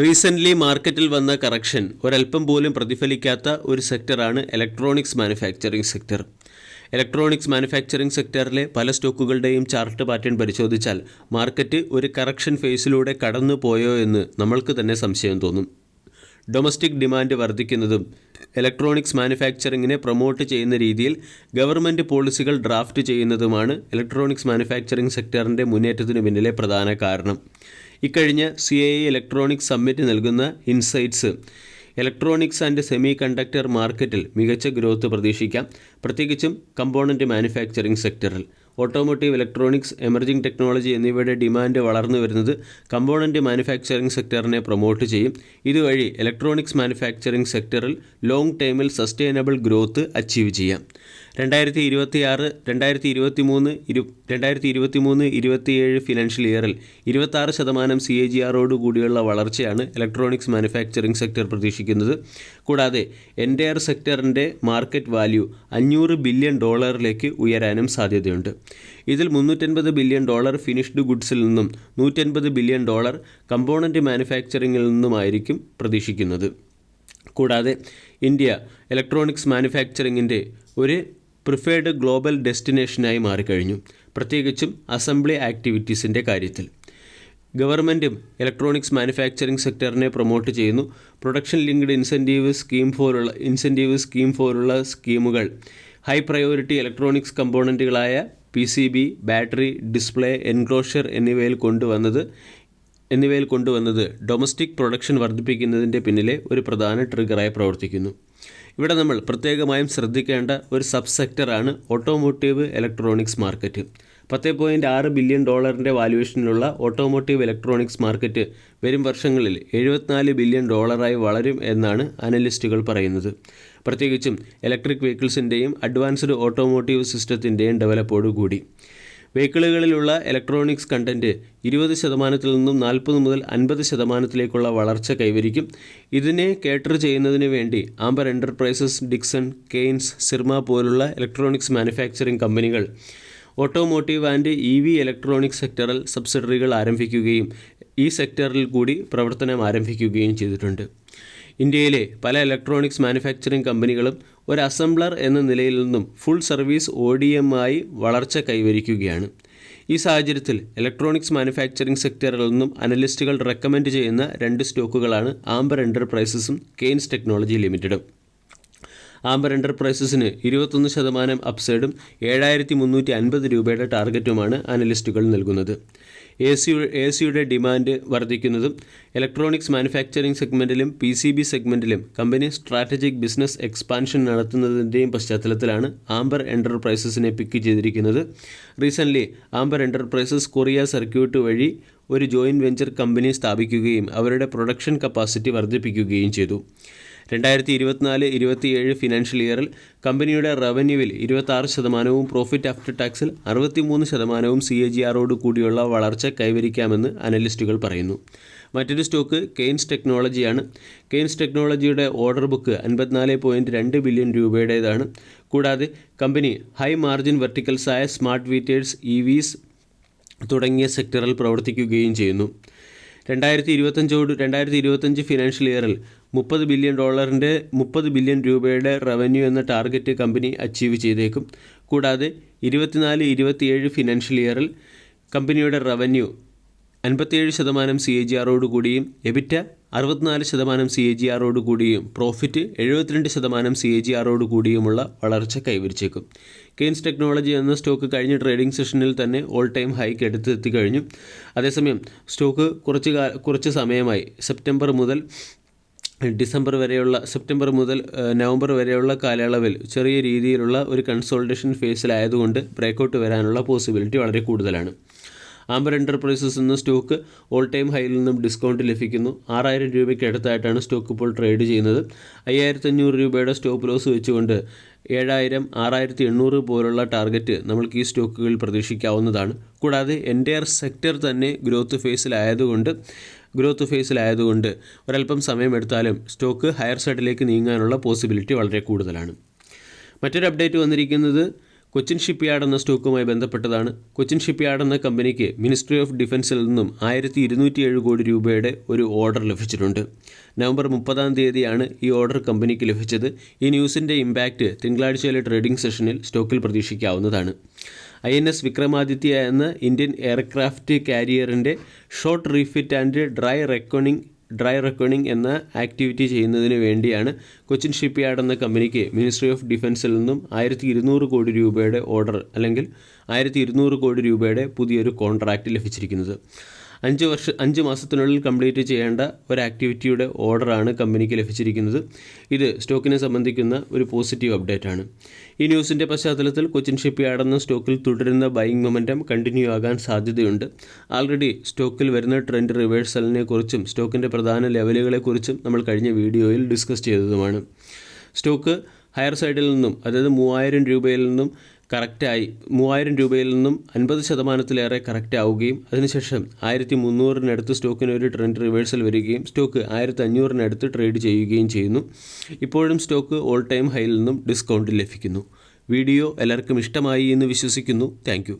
Recently മാർക്കറ്റിൽ വന്ന correction ഒരല്പം പോലും പ്രതിഫലിക്കാത്ത ഒരു സെക്ടറാണ് electronics manufacturing sector electronics manufacturing സെക്ടറിലെ പല സ്റ്റോക്കുകളുടെയും ചാർട്ട് പാറ്റേൺ പരിശോധിച്ചാൽ മാർക്കറ്റ് ഒരു കറക്ഷൻ ഫേസിലൂടെ കടന്നു പോയോ എന്ന് നമ്മൾക്ക് തന്നെ സംശയം തോന്നും. ഡൊമസ്റ്റിക് ഡിമാൻഡ് വർദ്ധിക്കുന്നതും ഇലക്ട്രോണിക്സ് മാനുഫാക്ചറിങ്ങിനെ പ്രൊമോട്ട് ചെയ്യുന്ന രീതിയിൽ ഗവൺമെന്റ് പോളിസികൾ ഡ്രാഫ്റ്റ് ചെയ്യുന്നതുമാണ് ഇലക്ട്രോണിക്സ് മാനുഫാക്ചറിംഗ് സെക്ടറിന്റെ മുന്നേറ്റത്തിന് പിന്നിലെ പ്രധാന കാരണം. ഇക്കഴിഞ്ഞ സി ഐ ഇലക്ട്രോണിക്സ് സമ്മിറ്റ് നൽകുന്ന insights electronics and semiconductor മാർക്കറ്റിൽ മികച്ച ഗ്രോത്ത് പ്രതീക്ഷിക്കാം. പ്രത്യേകിച്ചും കമ്പോണന്റ് മാനുഫാക്ചറിംഗ് സെക്ടറിൽ ഓട്ടോമോട്ടീവ് ഇലക്ട്രോണിക്സ് എമർജിംഗ് ടെക്നോളജി എന്നിവയുടെ ഡിമാൻഡ് വളർന്നു വരുന്നത് കമ്പോണന്റ് മാനുഫാക്ചറിംഗ് സെക്ടറിനെ പ്രൊമോട്ട് ചെയ്യും. ഇതുവഴി ഇലക്ട്രോണിക്സ് മാനുഫാക്ചറിംഗ് സെക്ടറിൽ ലോങ് ടൈമിൽ സസ്റ്റൈനബിൾ ഗ്രോത്ത് അച്ചീവ് ചെയ്യാം. രണ്ടായിരത്തി ഇരുപത്തി ആറ് രണ്ടായിരത്തി ഇരുപത്തി മൂന്ന് ഇരു രണ്ടായിരത്തി ഇരുപത്തി മൂന്ന് ഇരുപത്തിയേഴ് ഫിനാൻഷ്യൽ ഇയറിൽ ഇരുപത്താറ് ശതമാനം സി എ ജി ആറോട് കൂടിയുള്ള വളർച്ചയാണ് ഇലക്ട്രോണിക്സ് മാനുഫാക്ചറിംഗ് സെക്ടർ പ്രതീക്ഷിക്കുന്നത്. കൂടാതെ എന്റയർ സെക്ടറിന്റെ മാർക്കറ്റ് വാല്യൂ അഞ്ഞൂറ് ബില്യൺ ഡോളറിലേക്ക് ഉയരാനും സാധ്യതയുണ്ട്. ഇതിൽ മുന്നൂറ്റൻപത് ബില്യൺ ഡോളർ ഫിനിഷ്ഡ് ഗുഡ്സിൽ നിന്നും നൂറ്റൻപത് ബില്യൺ ഡോളർ കമ്പോണന്റ് മാനുഫാക്ചറിങ്ങിൽ നിന്നുമായിരിക്കും പ്രതീക്ഷിക്കുന്നത്. കൂടാതെ ഇന്ത്യ ഇലക്ട്രോണിക്സ് മാനുഫാക്ചറിങ്ങിന്റെ ഒരു പ്രിഫേർഡ് ഗ്ലോബൽ ഡെസ്റ്റിനേഷനായി മാറിക്കഴിഞ്ഞു. പ്രത്യേകിച്ചും അസംബ്ലി ആക്ടിവിറ്റീസിന്റെ കാര്യത്തിൽ. ഗവൺമെന്റും ഇലക്ട്രോണിക്സ് മാനുഫാക്ചറിംഗ് സെക്ടറിനെ പ്രൊമോട്ട് ചെയ്യുന്നു. പ്രൊഡക്ഷൻ ലിങ്ക്ഡ് ഇൻസെന്റീവ് സ്കീം പോലുള്ള ഇൻസെന്റീവ് സ്കീം പോലുള്ള സ്കീമുകൾ. High priority electronics കമ്പോണന്റുകളായ P C B battery display enclosure എന്നിവയിൽ കൊണ്ടുവന്നത് എന്നിവയിൽ കൊണ്ടുവന്നത് ഡൊമസ്റ്റിക് പ്രൊഡക്ഷൻ വർദ്ധിപ്പിക്കുന്നതിന്റെ പിന്നിലെ ഒരു പ്രധാന ട്രിഗറായി പ്രവർത്തിക്കുന്നു. ഇവിടെ നമ്മൾ പ്രത്യേകമായും ശ്രദ്ധിക്കേണ്ട ഒരു സബ് സെക്ടറാണ് ഓട്ടോമോട്ടീവ് ഇലക്ട്രോണിക്സ് മാർക്കറ്റ്. പത്ത് പോയിന്റ് ആറ് ബില്യൺ ഡോളറിന്റെ വാല്യുവേഷനിലുള്ള ഓട്ടോമോട്ടീവ് ഇലക്ട്രോണിക്സ് മാർക്കറ്റ് വരും വർഷങ്ങളിൽ എഴുപത്തിനാല് ബില്യൺ ഡോളറായി വളരും എന്നാണ് അനലിസ്റ്റുകൾ പറയുന്നത്. പ്രത്യേകിച്ചും ഇലക്ട്രിക് വെഹിക്കിൾസിന്റെയും അഡ്വാൻസ്ഡ് ഓട്ടോമോട്ടീവ് സിസ്റ്റത്തിന്റെയും ഡെവലപ്പോടുകൂടി. വെഹിക്കിളുകളിലുള്ള ഇലക്ട്രോണിക്സ് കണ്ടന്റ് ഇരുപത് ശതമാനത്തിൽ നിന്നും നാൽപ്പത് മുതൽ അൻപത് ശതമാനത്തിലേക്കുള്ള വളർച്ച കൈവരിക്കും. ഇതിനെ കേറ്റർ ചെയ്യുന്നതിന് വേണ്ടി ആംബർ എന്റർപ്രൈസസ് ഡിക്സൺ കെയ്ൻസ് സിർമ പോലുള്ള ഇലക്ട്രോണിക്സ് മാനുഫാക്ചറിംഗ് കമ്പനികൾ automotive and E V electronics സെക്ടറിൽ സബ്സിഡറികൾ ആരംഭിക്കുകയും ഈ സെക്ടറിൽ കൂടി പ്രവർത്തനം ആരംഭിക്കുകയും ചെയ്തിട്ടുണ്ട്. ഇന്ത്യയിലെ പല ഇലക്ട്രോണിക്സ് മാനുഫാക്ചറിംഗ് കമ്പനികളും ഒരു അസംബ്ലർ എന്ന നിലയിൽ നിന്നും full service O D M ആയി വളർച്ച കൈവരിക്കുകയാണ്. ഈ സാഹചര്യത്തിൽ ഇലക്ട്രോണിക്സ് മാനുഫാക്ചറിംഗ് സെക്ടറിൽ നിന്നും അനലിസ്റ്റുകൾ റെക്കമെൻഡ് ചെയ്യുന്ന രണ്ട് സ്റ്റോക്കുകളാണ് ആംബർ എന്റർപ്രൈസസും കെയ്ൻസ് ടെക്നോളജി ലിമിറ്റഡും ആംബർ എന്റർപ്രൈസസിന് ഇരുപത്തൊന്ന് ശതമാനം അപ്സൈഡും ഏഴായിരത്തി മുന്നൂറ്റി അൻപത് രൂപയുടെ ടാർഗറ്റുമാണ് അനലിസ്റ്റുകൾ നൽകുന്നത്. എ സി എ സിയുടെ ഡിമാൻഡ് വർദ്ധിക്കുന്നതും ഇലക്ട്രോണിക്സ് മാനുഫാക്ചറിംഗ് സെഗ്മെന്റിലും പി സി ബി സെഗ്മെന്റിലും കമ്പനി സ്ട്രാറ്റജിക് ബിസിനസ് എക്സ്പാൻഷൻ നടത്തുന്നതിന്റെയും പശ്ചാത്തലത്തിലാണ് ആംബർ എന്റർപ്രൈസസിനെ പിക്ക് ചെയ്തിരിക്കുന്നത്. Recently Amber Enterprises Korea circuit വഴി ഒരു ജോയിന്റ് വെഞ്ചർ കമ്പനി സ്ഥാപിക്കുകയും അവരുടെ പ്രൊഡക്ഷൻ കപ്പാസിറ്റി വർദ്ധിപ്പിക്കുകയും ചെയ്തു. രണ്ടായിരത്തി ഇരുപത്തിനാല് ഇരുപത്തിയേഴ് ഫിനാൻഷ്യൽ ഇയറിൽ കമ്പനിയുടെ റവന്യൂവിൽ ഇരുപത്താറ് ശതമാനവും പ്രോഫിറ്റ് ആഫ്റ്റർ ടാക്സിൽ അറുപത്തിമൂന്ന് ശതമാനവും സി എ ജി ആറോട് കൂടിയുള്ള വളർച്ച കൈവരിക്കാമെന്ന് അനലിസ്റ്റുകൾ പറയുന്നു. മറ്റൊരു സ്റ്റോക്ക് കെയ്ൻസ് ടെക്നോളജിയാണ് കെയ്ൻസ് ടെക്നോളജിയുടെ ഓർഡർ ബുക്ക് അൻപത്തിനാല് പോയിന്റ് രണ്ട് ബില്യൺ രൂപയുടേതാണ്. കൂടാതെ കമ്പനി ഹൈ മാർജിൻ വെർട്ടിക്കൽസായ സ്മാർട്ട് വീറ്റേഴ്സ് ഇ വിസ് തുടങ്ങിയ സെക്ടറിൽ പ്രവർത്തിക്കുകയും ചെയ്യുന്നു. രണ്ടായിരത്തി ഇരുപത്തഞ്ചോട് രണ്ടായിരത്തി ഇരുപത്തഞ്ച് ഫിനാൻഷ്യൽ ഇയറിൽ മുപ്പത് ബില്യൺ ഡോളറിന്റെ മുപ്പത് ബില്യൺ രൂപയുടെ റവന്യൂ എന്ന ടാർഗറ്റ് കമ്പനി അച്ചീവ് ചെയ്തേക്കും. കൂടാതെ ഇരുപത്തിനാല് ഇരുപത്തിയേഴ് ഫിനാൻഷ്യൽ ഇയറിൽ കമ്പനിയുടെ റവന്യൂ അൻപത്തിയേഴ് ശതമാനം സി എ ജി ആറോട് കൂടിയും എബിറ്റ അറുപത്തിനാല് ശതമാനം സി എ ജി ആറോട് കൂടിയും പ്രോഫിറ്റ് എഴുപത്തിരണ്ട് ശതമാനം സി എ ജി ആറോട് കൂടിയുമുള്ള വളർച്ച കൈവരിച്ചേക്കും. കെയിൻസ് ടെക്നോളജി എന്ന സ്റ്റോക്ക് കഴിഞ്ഞ ട്രേഡിംഗ് സെഷനിൽ തന്നെ ഓൾ ടൈം ഹൈക്ക് എടുത്ത് എത്തിക്കഴിഞ്ഞു അതേസമയം സ്റ്റോക്ക് കുറച്ച് കുറച്ച് സമയമായി. സെപ്റ്റംബർ മുതൽ ഡിസംബർ വരെയുള്ള സെപ്റ്റംബർ മുതൽ നവംബർ വരെയുള്ള കാലയളവിൽ ചെറിയ രീതിയിലുള്ള ഒരു കൺസോൾട്ടേഷൻ ഫേസിലായതുകൊണ്ട് ബ്രേക്കൗട്ട് വരാനുള്ള പോസിബിലിറ്റി വളരെ കൂടുതലാണ്. ആംബർ എന്റർപ്രൈസസ് എന്ന സ്റ്റോക്ക് ഓൾ ടൈം ഹൈയിൽ നിന്നും ഡിസ്കൗണ്ട് ലഭിക്കുന്നു. ആറായിരം രൂപയ്ക്ക് അടുത്തായിട്ടാണ് സ്റ്റോക്ക് ഇപ്പോൾ ട്രേഡ് ചെയ്യുന്നത്. അയ്യായിരത്തി അഞ്ഞൂറ് രൂപയുടെ സ്റ്റോപ്പ് ലോസ് വെച്ചുകൊണ്ട് ഏഴായിരം ആറായിരത്തി എണ്ണൂറ് പോലുള്ള ടാർഗറ്റ് നമ്മൾക്ക് ഈ സ്റ്റോക്കുകളിൽ പ്രതീക്ഷിക്കാവുന്നതാണ്. കൂടാതെ എന്റയർ സെക്ടർ തന്നെ ഗ്രോത്ത് ഫേസിലായതുകൊണ്ട് ഗ്രോത്ത് ഫേസിലായതുകൊണ്ട് ഒരല്പം സമയമെടുത്താലും സ്റ്റോക്ക് ഹയർ സൈഡിലേക്ക് നീങ്ങാനുള്ള പോസിബിലിറ്റി വളരെ കൂടുതലാണ്. മറ്റൊരു അപ്ഡേറ്റ് വന്നിരിക്കുന്നത് കൊച്ചിൻ ഷിപ്പ്യാർഡ് എന്ന സ്റ്റോക്കുമായി ബന്ധപ്പെട്ടതാണ്. കൊച്ചിൻ ഷിപ്പ്യാർഡ് എന്ന കമ്പനിക്ക് മിനിസ്ട്രി ഓഫ് ഡിഫൻസിൽ നിന്നും ആയിരത്തി ഇരുന്നൂറ്റി ഏഴ് കോടി രൂപയുടെ ഒരു ഓർഡർ ലഭിച്ചിട്ടുണ്ട്. നവംബർ മുപ്പതാം തീയതിയാണ് ഈ ഓർഡർ കമ്പനിക്ക് ലഭിച്ചത്. ഈ ന്യൂസിന്റെ ഇമ്പാക്റ്റ് തിങ്കളാഴ്ചയിലെ ട്രേഡിംഗ് സെഷനിൽ സ്റ്റോക്കിൽ പ്രതീക്ഷിക്കാവുന്നതാണ്. ഐ എൻ എസ് വിക്രമാദിത്യ എന്ന Indian aircraft കാരിയറിന്റെ short refit and dry reckoning dry reckoning എന്ന ആക്ടിവിറ്റി ചെയ്യുന്നതിന് വേണ്ടിയാണ് കൊച്ചിൻ ഷിപ്പ് യാർഡ് എന്ന കമ്പനിക്ക് മിനിസ്ട്രി ഓഫ് ഡിഫൻസിൽ നിന്നും ആയിരത്തി ഇരുന്നൂറ് കോടി രൂപയുടെ ഓർഡർ അല്ലെങ്കിൽ ആയിരത്തി ഇരുന്നൂറ് കോടി രൂപയുടെ പുതിയൊരു കോൺട്രാക്റ്റ് ലഭിച്ചിരിക്കുന്നത്. അഞ്ച് വർഷ അഞ്ച് മാസത്തിനുള്ളിൽ കംപ്ലീറ്റ് ചെയ്യേണ്ട ഒരു ആക്ടിവിറ്റിയുടെ ഓർഡറാണ് കമ്പനിക്ക് ലഭിച്ചിരിക്കുന്നത്. ഇത് സ്റ്റോക്കിനെ സംബന്ധിക്കുന്ന ഒരു പോസിറ്റീവ് അപ്ഡേറ്റ് ആണ് ഈ ന്യൂസിന്റെ പശ്ചാത്തലത്തിൽ കൊച്ചിൻ ഷിപ്പ് യാർഡെന്ന സ്റ്റോക്കിൽ തുടരുന്ന ബൈങ് മൊമെന്റം കണ്ടിന്യൂ ആകാൻ സാധ്യതയുണ്ട്. ആൾറെഡി സ്റ്റോക്കിൽ വരുന്ന ട്രെൻഡ് റിവേഴ്സലിനെ കുറിച്ചും സ്റ്റോക്കിന്റെ പ്രധാന ലെവലുകളെക്കുറിച്ചും നമ്മൾ കഴിഞ്ഞ വീഡിയോയിൽ ഡിസ്കസ് ചെയ്തതുമാണ്. സ്റ്റോക്ക് ഹയർ സൈഡിൽ നിന്നും അതായത് മൂവായിരം രൂപയിൽ നിന്നും കറക്റ്റായി മൂവായിരം രൂപയിൽ നിന്നും അൻപത് ശതമാനത്തിലേറെ കറക്റ്റ് ആവുകയും അതിനുശേഷം ആയിരത്തി മുന്നൂറിനടുത്ത് സ്റ്റോക്കിന് ഒരു ട്രെൻഡ് റിവേഴ്സൽ വരികയും സ്റ്റോക്ക് ആയിരത്തി അഞ്ഞൂറിനടുത്ത് ട്രേഡ് ചെയ്യുകയും ചെയ്യുന്നു. ഇപ്പോഴും സ്റ്റോക്ക് ഓൾ ടൈം ഹൈയിൽ നിന്നും ഡിസ്കൗണ്ട് ലഭിക്കുന്നു. വീഡിയോ എല്ലാവർക്കും ഇഷ്ടമായി എന്ന് വിശ്വസിക്കുന്നു. താങ്ക്